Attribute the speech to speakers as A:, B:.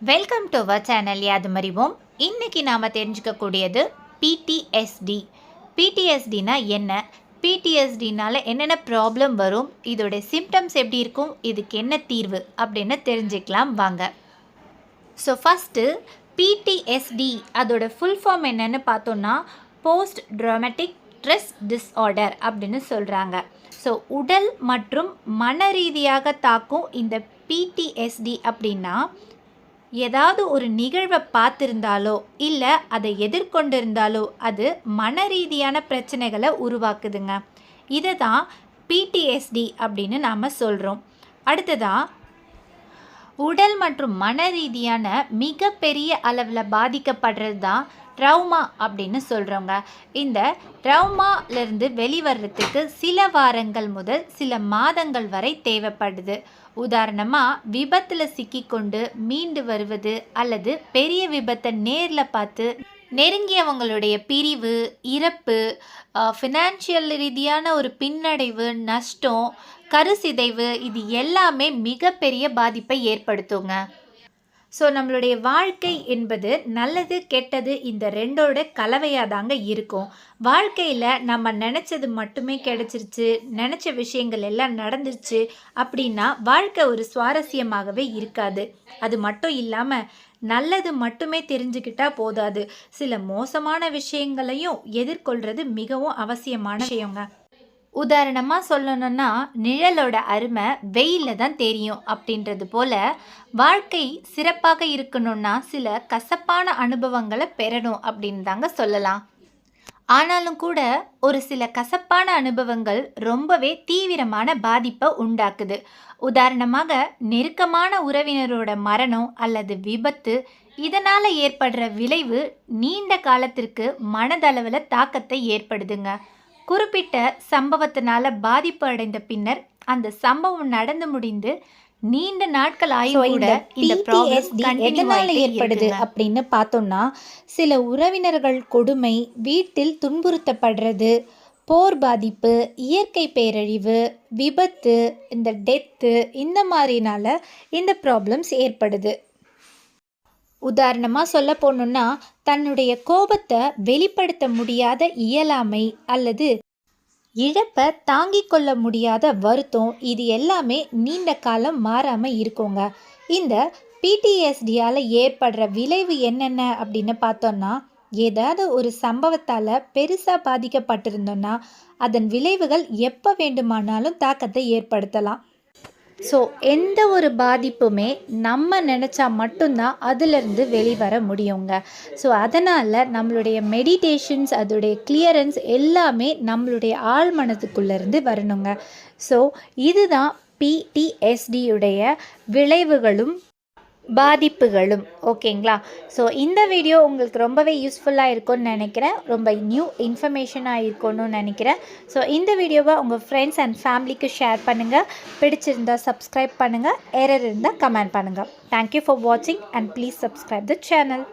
A: Welcome to our channel யாது மறிவோம் நாம் தெரிஞ்சுக்கக்கூடியது பிடிஎஸ்டி பிடிஎஸ்டினா என்ன? பிடிஎஸ்டினால் என்னென்ன ப்ராப்ளம் வரும்? இதோடய சிம்டம்ஸ் எப்படி இருக்கும்? இதுக்கு என்ன தீர்வு? அப்படின்னு தெரிஞ்சுக்கலாம் வாங்க. ஸோ ஃபஸ்ட்டு பிடிஎஸ்டி அதோட ஃபுல் ஃபார்ம் என்னென்னு பார்த்தோன்னா போஸ்ட் ட்ராமேட்டிக் ஸ்ட்ரெஸ் டிஸ்ஆர்டர் அப்படின்னு சொல்கிறாங்க ஸோ உடல் மற்றும் மன ரீதியாக தாக்கும் இந்த பிடிஎஸ்டி அப்படின்னா ஏதாவது ஒரு நிகழ்வை பார்த்துருந்தாலோ இல்லை அதை எதிர்கொண்டிருந்தாலோ அது மன ரீதியான பிரச்சனைகளை உருவாக்குதுங்க. இதை தான் பிடிஎஸ்டி அப்படின்னு நாம் சொல்கிறோம் அடுத்ததாக உடல் மற்றும் மன ரீதியான மிகப்பெரிய அளவில் பாதிக்கப்படுறது தான் ட்ரௌமா அப்படின்னு சொல்கிறோங்க இந்த ட்ரௌமாலேருந்து வெளிவரத்துக்கு சில வாரங்கள் முதல் சில மாதங்கள் வரை தேவைப்படுது. உதாரணமாக விபத்தில் சிக்கிக்கொண்டு மீண்டு வருவது அல்லது பெரிய விபத்தை நேரில் பார்த்து நெருங்கியவங்களுடைய பிரிவு இறப்பு ஃபினான்ஷியல் ரீதியான ஒரு பின்னடைவு நஷ்டம் கருசிதைவு இது எல்லாமே மிகப்பெரிய பாதிப்பை ஏற்படுத்துங்க. ஸோ நம்மளுடைய வாழ்க்கை என்பது நல்லது கெட்டது இந்த ரெண்டோட கலவையாக தாங்க இருக்கும். வாழ்க்கையில் நம்ம நினச்சது மட்டுமே கிடச்சிருச்சு நினச்ச விஷயங்கள் எல்லாம் நடந்துருச்சு அப்படின்னா வாழ்க்கை ஒரு சுவாரஸ்யமாகவே இருக்காது. அது மட்டும் இல்லாமல் நல்லது மட்டுமே தெரிஞ்சுக்கிட்டா போதாது. சில மோசமான விஷயங்களையும் எதிர்கொள்கிறது மிகவும் அவசியமான விஷயங்க. உதாரணமாக சொல்லணும்னா நிழலோட அருமை வெயிலில் தான் தெரியும் அப்படின்றது போல் வாழ்க்கை சிறப்பாக இருக்கணும்னா சில கசப்பான அனுபவங்களை பெறணும் அப்படின்னு தாங்க சொல்லலாம். ஆனாலும் கூட ஒரு சில கசப்பான அனுபவங்கள் ரொம்பவே தீவிரமான பாதிப்பை உண்டாக்குது. உதாரணமாக நெருக்கமான உறவினரோட மரணம் அல்லது விபத்து இதனால் ஏற்படுற விளைவு நீண்ட காலத்திற்கு மனதளவில் தாக்கத்தை ஏற்படுதுங்க. குறிப்பிட்ட சம்பவத்தினால பாதிப்பு அடைந்த பின்னர் அந்த சம்பவம் நடந்து முடிந்து நீண்ட நாட்கள் கூட இந்த ப்ராப்ளம்
B: எதனால ஏற்படுது அப்படின்னு பார்த்தோம்னா சில உறவினர்கள் கொடுமை வீட்டில் துன்புறுத்தப்படுறது போர் பாதிப்பு இயற்கை பேரழிவு விபத்து இந்த டெத்து இந்த மாதிரினால இந்த ப்ராப்ளம்ஸ் ஏற்படுது. உதாரணமாக சொல்ல போனோம்னா தன்னுடைய கோபத்தை வெளிப்படுத்த முடியாத இயலாமை அல்லது இழப்பை தாங்கிக் கொள்ள முடியாத வருத்தம் இது எல்லாமே நீண்ட காலம் மாறாமல் இருக்குங்க. இந்த பிடிஎஸ்டியால் ஏற்படுற விளைவு என்னென்ன அப்படின்னு பார்த்தோன்னா ஏதாவது ஒரு சம்பவத்தால் பெருசாக பாதிக்கப்பட்டிருந்தோன்னா அதன் விளைவுகள் எப்போ வேண்டுமானாலும் தாக்கத்தை ஏற்படுத்தலாம். ஸோ எந்த ஒரு பாதிப்புமே நம்ம நினச்சா மட்டும்தான் அதுலேருந்து வெளிவர முடியுங்க. ஸோ அதனால் நம்மளுடைய மெடிடேஷன்ஸ் அதோடைய கிளியரன்ஸ் எல்லாமே நம்மளுடைய ஆள் மனதுக்குள்ளேருந்து வரணுங்க. ஸோ இதுதான் பிடிஎஸ்டியுடைய விளைவுகளும் பாதிப்புகளும் ஓகேங்களா? ஸோ இந்த வீடியோ உங்களுக்கு ரொம்பவே யூஸ்ஃபுல்லாக இருக்கும்னு நினைக்கிறேன். ரொம்ப நியூ இன்ஃபர்மேஷனாக இருக்கும்னு நினைக்கிறேன். ஸோ இந்த வீடியோவை உங்கள் ஃப்ரெண்ட்ஸ் அண்ட் ஃபேமிலிக்கு ஷேர் பண்ணுங்கள் பிடிச்சிருந்தால் சப்ஸ்கிரைப் பண்ணுங்கள் எரர் இருந்தால் கமெண்ட் பண்ணுங்கள் தேங்க்யூ ஃபார் வாட்சிங் and please subscribe the channel